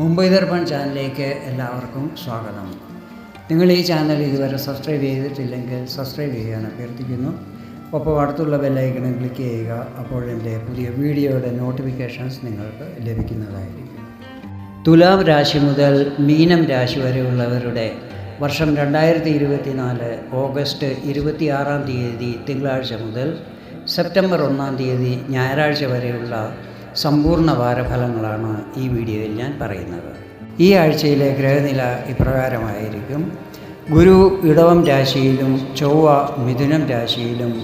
മുംബൈ ദർപ്പൺ ചാനലിലേക്ക് എല്ലാവർക്കും സ്വാഗതം. നിങ്ങൾ ഈ ചാനൽ ഇതുവരെ സബ്സ്ക്രൈബ് ചെയ്തിട്ടില്ലെങ്കിൽ സബ്സ്ക്രൈബ് ചെയ്യാൻ അഭ്യർത്ഥിക്കുന്നു. ഒപ്പം അടുത്തുള്ള ബെല്ലൈക്കണം ക്ലിക്ക് ചെയ്യുക അപ്പോൾ എന്റെ പുതിയ വീഡിയോയുടെ നോട്ടിഫിക്കേഷൻസ് നിങ്ങൾക്ക് ലഭിക്കുന്നതായിരിക്കും. തുലാം രാശി മുതൽ മീനം രാശി വരെയുള്ളവരുടെ വർഷം രണ്ടായിരത്തി ഇരുപത്തിനാല് ഓഗസ്റ്റ് ഇരുപത്തിയാറാം തീയതി തിങ്കളാഴ്ച മുതൽ സെപ്റ്റംബർ ഒന്നാം തീയതി ഞായറാഴ്ച വരെയുള്ള സമ്പൂർണ വാരഫലങ്ങളാണ് ഈ വീഡിയോയിൽ ഞാൻ പറയുന്നത്. ഈ ആഴ്ചയിലെ ഗ്രഹനില ഇപ്രകാരമായിരിക്കും. ഗുരു ഇടവം രാശിയിലും ചൊവ്വ മിഥുനം രാശിയിലും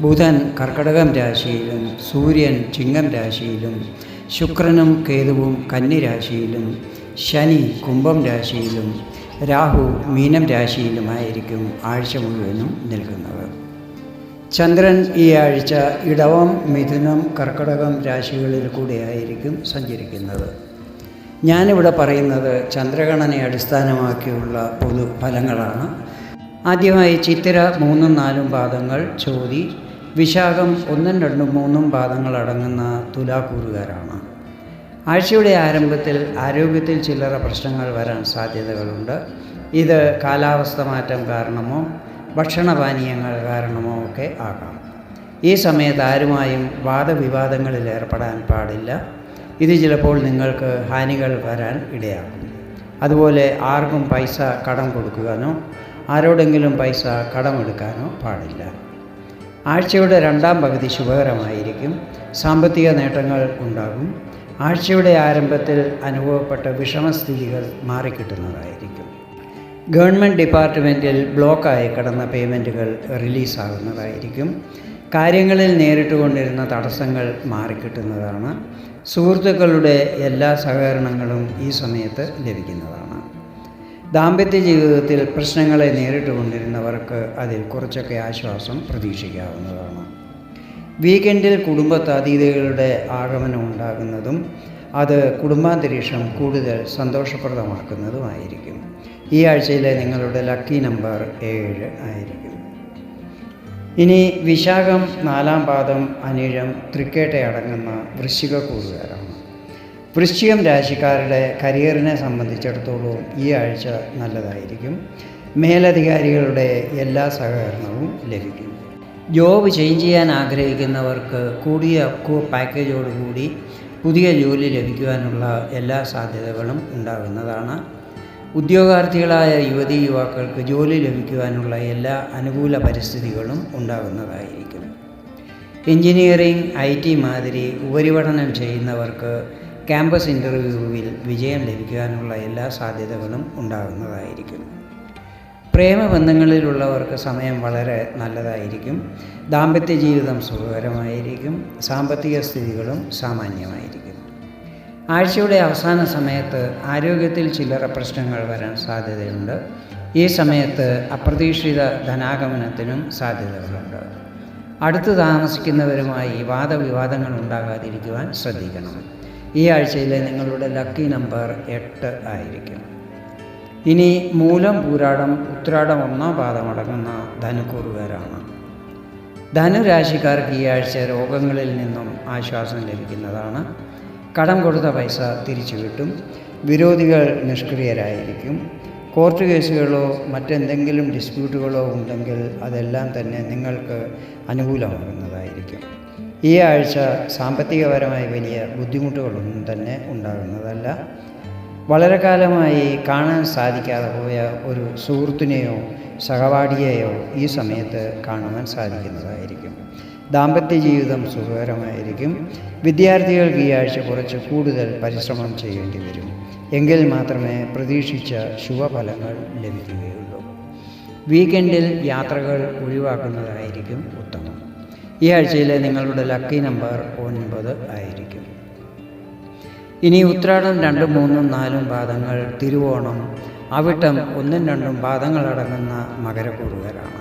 ബുധൻ കർക്കടകം രാശിയിലും സൂര്യൻ ചിങ്ങം രാശിയിലും ശുക്രനും കേതുവും കന്നി രാശിയിലും ശനി കുംഭം രാശിയിലും രാഹു മീനം രാശിയിലുമായിരിക്കും ആഴ്ച മുഴുവനും നിൽക്കുന്നത്. ചന്ദ്രൻ ഈ ആഴ്ച ഇടവം മിഥുനം കർക്കടകം രാശികളിൽ കൂടെയായിരിക്കും സഞ്ചരിക്കുന്നത്. ഞാനിവിടെ പറയുന്നത് ചന്ദ്രഗണനെ അടിസ്ഥാനമാക്കിയുള്ള പൊതു ഫലങ്ങളാണ്. ആദ്യമായി ചിത്തിര മൂന്നും നാലും പാദങ്ങൾ ചോതി വിശാഖം ഒന്നും രണ്ടും മൂന്നും പാദങ്ങൾ അടങ്ങുന്ന തുലാക്കൂറുകാരാണ്. ആഴ്ചയുടെ ആരംഭത്തിൽ ആരോഗ്യത്തിൽ ചില്ലറ പ്രശ്നങ്ങൾ വരാൻ സാധ്യതകളുണ്ട്. ഇത് കാലാവസ്ഥ മാറ്റം കാരണമോ ഭക്ഷണപാനീയങ്ങൾ കാരണമോ ഒക്കെ ആകാം. ഈ സമയത്ത് ആരുമായും വാദവിവാദങ്ങളിൽ ഏർപ്പെടാൻ പാടില്ല. ഇത് ചിലപ്പോൾ നിങ്ങൾക്ക് ഹാനികൾ വരാൻ ഇടയാക്കും. അതുപോലെ ആർക്കും പൈസ കടം കൊടുക്കാനോ ആരോടെങ്കിലും പൈസ കടമെടുക്കാനോ പാടില്ല. ആഴ്ചയുടെ രണ്ടാം പകുതി ശുഭകരമായിരിക്കും. സാമ്പത്തിക നേട്ടങ്ങൾ ഉണ്ടാകും. ആഴ്ചയുടെ ആരംഭത്തിൽ അനുഭവപ്പെട്ട വിഷമസ്ഥിതികൾ മാറിക്കിട്ടുന്നതായിരിക്കും. ഗവൺമെന്റ് ഡിപ്പാർട്ട്മെന്റിൽ ബ്ലോക്കായി കിടന്ന പേയ്മെന്റുകൾ റിലീസാകുന്നതായിരിക്കും. കാര്യങ്ങളിൽ നേരിട്ട് കൊണ്ടിരുന്ന തടസ്സങ്ങൾ മാറിക്കിട്ടുന്നതാണ്. സുഹൃത്തുക്കളുടെ എല്ലാ സഹകരണങ്ങളും ഈ സമയത്ത് ലഭിക്കുന്നതാണ്. ദാമ്പത്യ ജീവിതത്തിൽ പ്രശ്നങ്ങളെ നേരിട്ട് കൊണ്ടിരുന്നവർക്ക് അതിൽ കുറച്ചൊക്കെ ആശ്വാസം പ്രതീക്ഷിക്കാവുന്നതാണ്. വീക്കെൻഡിൽ കുടുംബത്തതീതികളുടെ ആഗമനം ഉണ്ടാകുന്നതും അത് കുടുംബാന്തരീക്ഷം കൂടുതൽ സന്തോഷപ്രദമാക്കുന്നതുമായിരിക്കും. ഈ ആഴ്ചയിലെ നിങ്ങളുടെ ലക്കി നമ്പർ ഏഴ് ആയിരിക്കും. ഇനി വിശാഖം നാലാം പാദം അനിഴം തൃക്കേട്ടയടങ്ങുന്ന വൃശ്ചിക കൂറുകാരാണ്. വൃശ്ചികം രാശിക്കാരുടെ കരിയറിനെ സംബന്ധിച്ചിടത്തോളം ഈ ആഴ്ച നല്ലതായിരിക്കും. മേലധികാരികളുടെ എല്ലാ സഹകരണവും ലഭിക്കും. ജോബ് ചേഞ്ച് ചെയ്യാൻ ആഗ്രഹിക്കുന്നവർക്ക് കൂടിയ പാക്കേജോടുകൂടി പുതിയ ജോലി ലഭിക്കുവാനുള്ള എല്ലാ സാധ്യതകളും ഉണ്ടാകുന്നതാണ്. ഉദ്യോഗാർത്ഥികളായ യുവതി യുവാക്കൾക്ക് ജോലി ലഭിക്കുവാനുള്ള എല്ലാ അനുകൂല പരിസ്ഥിതികളും ഉണ്ടാകുന്നതായിരിക്കും. എഞ്ചിനീയറിംഗ് ഐ ടി മാതിരി ഉപരിപഠനം ചെയ്യുന്നവർക്ക് ക്യാമ്പസ് ഇന്റർവ്യൂവിൽ വിജയം ലഭിക്കുവാനുള്ള എല്ലാ സാധ്യതകളും ഉണ്ടാകുന്നതായിരിക്കും. പ്രേമബന്ധങ്ങളിലുള്ളവർക്ക് സമയം വളരെ നല്ലതായിരിക്കും. ദാമ്പത്യ ജീവിതം സുഖകരമായിരിക്കും. സാമ്പത്തിക സ്ഥിതികളും സാമാന്യമായിരിക്കും. ആഴ്ചയുടെ അവസാന സമയത്ത് ആരോഗ്യത്തിൽ ചില്ലറ പ്രശ്നങ്ങൾ വരാൻ സാധ്യതയുണ്ട്. ഈ സമയത്ത് അപ്രതീക്ഷിത ധനാഗമനത്തിനും സാധ്യതകളുണ്ട്. അടുത്ത് താമസിക്കുന്നവരുമായി വാദവിവാദങ്ങൾ ഉണ്ടാകാതിരിക്കുവാൻ ശ്രദ്ധിക്കണം. ഈ ആഴ്ചയിലെ നിങ്ങളുടെ ലക്കി നമ്പർ എട്ട് ആയിരിക്കും. ഇനി മൂലം പൂരാടം ഉത്രാടം ഒന്നാം പാദമടങ്ങുന്ന ധനുക്കൂറുകാരാണ്. ധനുരാശിക്കാർക്ക് ഈ ആഴ്ച രോഗങ്ങളിൽ നിന്നും ആശ്വാസം ലഭിക്കുന്നതാണ്. കടം കൊടുത്ത പൈസ തിരിച്ചു കിട്ടും. വിരോധികൾ നിഷ്ക്രിയരായിരിക്കും. കോർട്ട് കേസുകളോ മറ്റെന്തെങ്കിലും ഡിസ്പ്യൂട്ടുകളോ ഉണ്ടെങ്കിൽ അതെല്ലാം തന്നെ നിങ്ങൾക്ക് അനുകൂലമാകുന്നതായിരിക്കും. ഈ ആഴ്ച സാമ്പത്തികപരമായി വലിയ ബുദ്ധിമുട്ടുകളൊന്നും തന്നെ ഉണ്ടാകുന്നതല്ല. വളരെ കാലമായി കാണാൻ സാധിക്കാതെ പോയ ഒരു സുഹൃത്തിനെയോ സഹപാഠിയെയോ ഈ സമയത്ത് കാണുവാൻ സാധിക്കുന്നതായിരിക്കും. ദാമ്പത്യ ജീവിതം സുഖകരമായിരിക്കും. വിദ്യാർത്ഥികൾക്ക് ഈ ആഴ്ച കുറച്ച് കൂടുതൽ പരിശ്രമം ചെയ്യേണ്ടി വരും. എങ്കിൽ മാത്രമേ പ്രതീക്ഷിച്ച ശുഭഫലങ്ങൾ ലഭിക്കുകയുള്ളൂ. വീക്കെൻഡിൽ യാത്രകൾ ഒഴിവാക്കുന്നതായിരിക്കും ഉത്തമം. ഈ ആഴ്ചയിലെ നിങ്ങളുടെ ലക്കി നമ്പർ ഒൻപത് ആയിരിക്കും. ഇനി ഉത്രാടം രണ്ടും മൂന്നും നാലും പാദങ്ങൾ തിരുവോണം. അവിട്ടം ഒന്നും രണ്ടും പാദങ്ങളടങ്ങുന്ന മകരക്കൂറുകാരാണ്.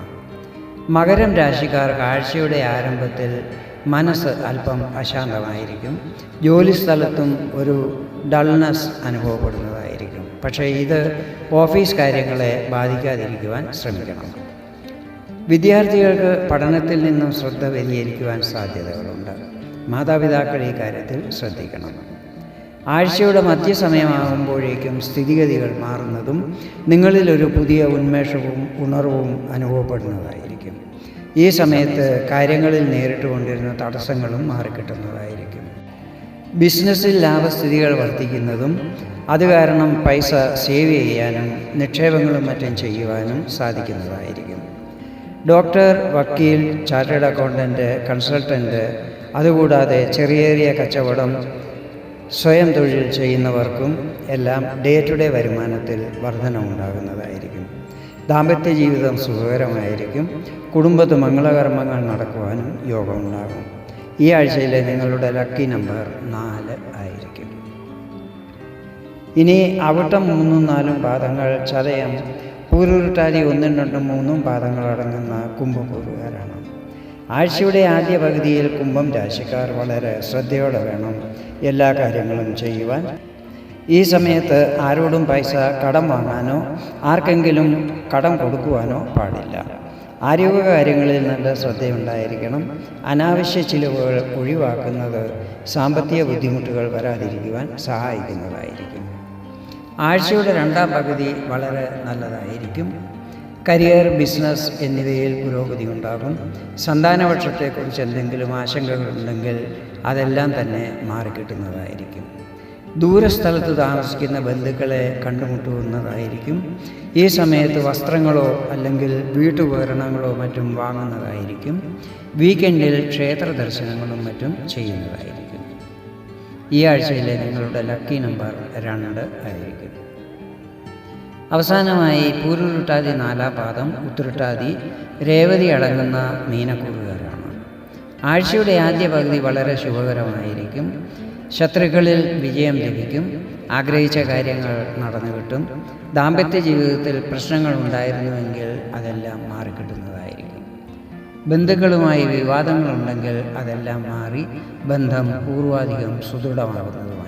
മകരം രാശിക്കാർ ആഴ്ചയുടെ ആരംഭത്തിൽ മനസ്സ് അല്പം അശാന്തമായിരിക്കും. ജോലിസ്ഥലത്തും ഒരു ഡൾനെസ് അനുഭവപ്പെടുന്നതായിരിക്കും. പക്ഷേ ഇത് ഓഫീസ് കാര്യങ്ങളെ ബാധിക്കാതിരിക്കുവാൻ ശ്രമിക്കണം. വിദ്യാർത്ഥികൾക്ക് പഠനത്തിൽ നിന്നും ശ്രദ്ധ വ്യതിചലിക്കുവാൻ സാധ്യതകളുണ്ട്. മാതാപിതാക്കൾ ഈ കാര്യത്തിൽ ശ്രദ്ധിക്കണം. ആഴ്ചയുടെ മധ്യസമയമാകുമ്പോഴേക്കും സ്ഥിതിഗതികൾ മാറുന്നതും നിങ്ങളിലൊരു പുതിയ ഉന്മേഷവും ഉണർവും അനുഭവപ്പെടുന്നതായിരിക്കും. ഈ സമയത്ത് കാര്യങ്ങളിൽ നേരിട്ട് കൊണ്ടിരുന്ന തടസ്സങ്ങളും മാറിക്കിട്ടുന്നതായിരിക്കും. ബിസിനസ്സിൽ ലാഭസ്ഥിതികൾ വർദ്ധിക്കുന്നതും അത് കാരണം പൈസ സേവ് ചെയ്യാനും നിക്ഷേപങ്ങളും മറ്റും ചെയ്യുവാനും സാധിക്കുന്നതായിരിക്കും. ഡോക്ടർ വക്കീൽ ചാർട്ടേഡ് അക്കൗണ്ടന്റ് കൺസൾട്ടന്റ് അതുകൂടാതെ ചെറിയ ചെറിയ കച്ചവടം സ്വയം തൊഴിൽ ചെയ്യുന്നവർക്കും എല്ലാം ഡേ ടു ഡേ വരുമാനത്തിൽ വർധനമുണ്ടാകുന്നതായിരിക്കും. ദാമ്പത്യ ജീവിതം സുഖകരമായിരിക്കും. കുടുംബത്ത് മംഗളകർമ്മങ്ങൾ നടക്കുവാനും യോഗമുണ്ടാകും. ഈ ആഴ്ചയിലെ നിങ്ങളുടെ ലക്കി നമ്പർ നാല് ആയിരിക്കും. ഇനി അവിട്ടം മൂന്നും നാലും പാദങ്ങൾ ചതയം. പൂരുരുട്ടാതി ഒന്നും രണ്ടും മൂന്നും പാദങ്ങൾ അടങ്ങുന്ന കുംഭപൂർവകാരാണ്. ആഴ്ചയുടെ ആദ്യ പകുതിയിൽ കുംഭം രാശിക്കാർ വളരെ ശ്രദ്ധയോടെ വേണം എല്ലാ കാര്യങ്ങളും ചെയ്യുവാൻ. ഈ സമയത്ത് ആരോടും പൈസ കടം വാങ്ങാനോ ആർക്കെങ്കിലും കടം കൊടുക്കുവാനോ പാടില്ല. ആരോഗ്യ കാര്യങ്ങളിൽ നല്ല ശ്രദ്ധയുണ്ടായിരിക്കണം. അനാവശ്യ ചിലവുകൾ ഒഴിവാക്കുന്നത് സാമ്പത്തിക ബുദ്ധിമുട്ടുകൾ വരാതിരിക്കുവാൻ സഹായിക്കുന്നതായിരിക്കും. ആഴ്ചയുടെ രണ്ടാം പകുതി വളരെ നല്ലതായിരിക്കും. കരിയർ ബിസിനസ് എന്നിവയിൽ പുരോഗതി ഉണ്ടാകും. സന്താനപക്ഷത്തെക്കുറിച്ച് എന്തെങ്കിലും ആശങ്കകളുണ്ടെങ്കിൽ അതെല്ലാം തന്നെ മാറിക്കിട്ടുന്നതായിരിക്കും. ദൂരസ്ഥലത്ത് താമസിക്കുന്ന ബന്ധുക്കളെ കണ്ടുമുട്ടുന്നതായിരിക്കും. ഈ സമയത്ത് വസ്ത്രങ്ങളോ അല്ലെങ്കിൽ വീട്ടുപകരണങ്ങളോ മറ്റും വാങ്ങുന്നതായിരിക്കും. വീക്കെൻഡിൽ ക്ഷേത്ര ദർശനങ്ങളും മറ്റും ചെയ്യുന്നതായിരിക്കും. ഈ ആഴ്ചയിലെ നിങ്ങളുടെ ലക്കി നമ്പർ രണ്ട് ആയിരിക്കും. അവസാനമായി പൂരുരുട്ടാതി നാലാം പാദം ഉത്തുരുട്ടാതി രേവതി അടങ്ങുന്ന മീനക്കൂറുകാരാണ്. ആഴ്ചയുടെ ആദ്യ പകുതി വളരെ ശുഭകരമായിരിക്കും. ശത്രുക്കളിൽ വിജയം ലഭിക്കും. ആഗ്രഹിച്ച കാര്യങ്ങൾ നടന്നു കിട്ടും. ദാമ്പത്യ ജീവിതത്തിൽ പ്രശ്നങ്ങൾ ഉണ്ടായിരുന്നുവെങ്കിൽ അതെല്ലാം മാറിക്കിട്ടുന്നതായിരിക്കും. ബന്ധുക്കളുമായി വിവാദങ്ങളുണ്ടെങ്കിൽ അതെല്ലാം മാറി ബന്ധം പൂർവാധികം സുദൃഢമാകുന്നതുമായിരിക്കും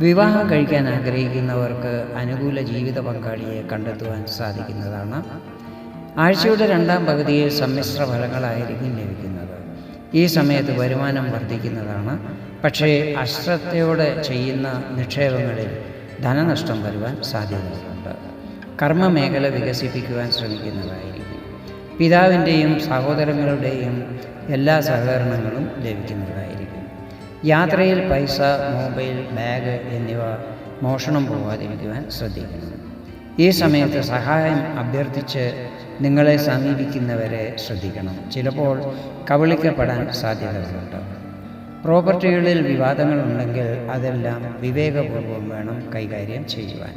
വിവാഹം കഴിക്കാൻ ആഗ്രഹിക്കുന്നവർക്ക് അനുകൂല ജീവിത പങ്കാളിയെ കണ്ടെത്തുവാൻ സാധിക്കുന്നതാണ്. ആഴ്ചയുടെ രണ്ടാം പകുതിയിൽ സമ്മിശ്ര ഫലങ്ങളായിരിക്കും ലഭിക്കുന്നത്. ഈ സമയത്ത് വരുമാനം വർദ്ധിക്കുന്നതാണ്. പക്ഷേ അശ്രദ്ധയോടെ ചെയ്യുന്ന നിക്ഷേപങ്ങളിൽ ധനനഷ്ടം വരുവാൻ സാധ്യതകളുണ്ട്. കർമ്മമേഖല വികസിപ്പിക്കുവാൻ ശ്രമിക്കുന്നതായിരിക്കും. പിതാവിന്റെയും സഹോദരങ്ങളുടെയും എല്ലാ സഹകരണങ്ങളും ലഭിക്കുന്നതായിരിക്കും. യാത്രയിൽ പൈസ മൊബൈൽ ബാഗ് എന്നിവ മോഷണം പോകാതിരിക്കുവാൻ ശ്രദ്ധിക്കണം. ഈ സമയത്ത് സഹായം അഭ്യർത്ഥിച്ച് നിങ്ങളെ സമീപിക്കുന്നവരെ ശ്രദ്ധിക്കണം. ചിലപ്പോൾ കബളിക്കപ്പെടാൻ സാധ്യതകളുണ്ട്. പ്രോപ്പർട്ടികളിൽ വിവാദങ്ങളുണ്ടെങ്കിൽ അതെല്ലാം വിവേകപൂർവം വേണം കൈകാര്യം ചെയ്യുവാൻ.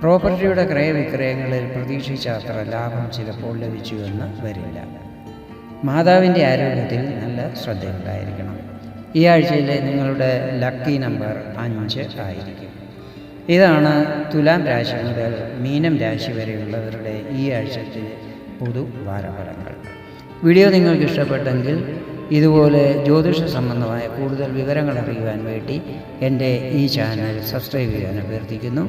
പ്രോപ്പർട്ടിയുടെ ക്രയവിക്രയങ്ങളിൽ പ്രതീക്ഷിച്ച അത്ര ലാഭം ചിലപ്പോൾ ലഭിച്ചുവെന്ന് വരില്ല. മാതാവിന്റെ ആരോഗ്യത്തിൽ നല്ല ശ്രദ്ധയുണ്ടായിരിക്കണം. ഈ ആഴ്ചയിലെ നിങ്ങളുടെ ലക്കി നമ്പർ അഞ്ച് ആയിരിക്കും. ഇതാണ് തുലാം രാശി മുതൽ മീനം രാശി വരെയുള്ളവരുടെ ഈ ആഴ്ചത്തെ പൊതു വാരഫലങ്ങൾ. വീഡിയോ നിങ്ങൾക്ക് ഇഷ്ടപ്പെട്ടെങ്കിൽ ഇതുപോലെ ജ്യോതിഷ സംബന്ധമായ കൂടുതൽ വിവരങ്ങൾ അറിയുവാൻ വേണ്ടി എന്റെ ഈ ചാനൽ സബ്സ്ക്രൈബ് ചെയ്യാൻ അഭ്യർത്ഥിക്കുന്നു.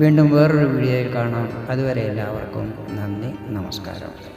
വീണ്ടും വേറൊരു വീഡിയോയിൽ കാണാം. അതുവരെ എല്ലാവർക്കും നന്ദി നമസ്കാരം.